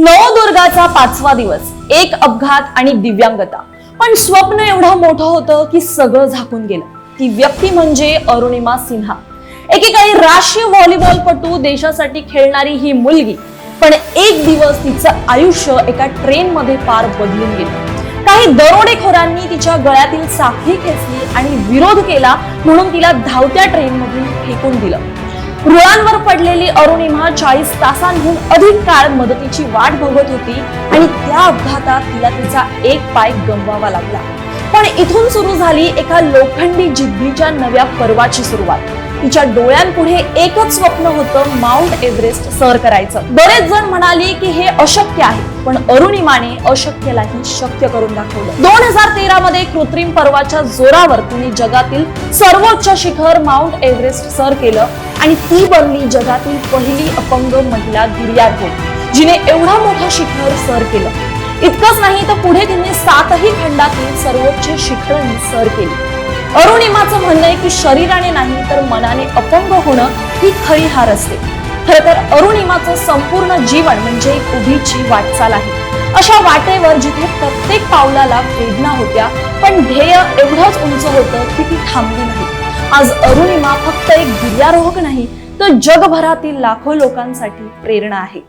नवदुर्गाचा पाचवा दिवस एक अपघात आणि दिव्यांगता. पण स्वप्न एवढं मोठं होतं की सगळं झाकून गेलं. ती व्यक्ती म्हणजे अरुणिमा सिन्हा. एकेकाळी राष्ट्रीय व्हॉलीबॉलपटू देशासाठी खेळणारी ही मुलगी. पण एक दिवस तिचं आयुष्य एका ट्रेन मध्ये पार बदलून गेलं. काही दरोडेखोरांनी तिच्या गळ्यातील साखळी खेचली आणि विरोध केला म्हणून तिला धावत्या ट्रेन मधून फेकून दिलं. रुळांवर पडलेली अरुणिमा चाळीस तासांहून अधिक काळ मदतीची वाट बघत होती आणि त्या अपघातात तिला तिचा एक पाय गमवावा लागला. पण इथून सुरू झाली एका लोखंडी जिद्दीच्या नव्या पर्वाची सुरुवात. तिच्या डोळ्यांपुढे एकच स्वप्न होतं माउंट एव्हरेस्ट सर करायचं. बरेच जण म्हणाली की हे अशक्य आहे पण अरुणिमाने अशक्यलाही शक्य करून दाखवलं. दोन हजार तेरा मध्ये कृत्रिम पर्वाच्या जोरावर तिने जगातील सर्वोच्च शिखर माउंट एव्हरेस्ट सर केलं. आणि ती बनली जगातील पहिली अपंग महिला गिर्यारोहक जिने एवढा मोठा शिखर सर केलं. इतकंच नाही तर पुढे तिने सातही खंडातील सर्वोच्च शिखर सर केली. अरुणिमाचं म्हणणं आहे की शरीराने नाही तर मनाने अपंग होणं ही खरी हार असते. खर तर अरुणिमाचं संपूर्ण जीवन म्हणजे एक उभीची वाटचाल आहे. अशा वाटेवर जिथे प्रत्येक पावलाला वेदना होत्या पण ध्येय एवढंच उंच होतं की ती थांबली नाही. आज अरुणिमा फक्त एक गिर्यारोहक नाही तर जगभरातील लाखो लोकांसाठी प्रेरणा आहे.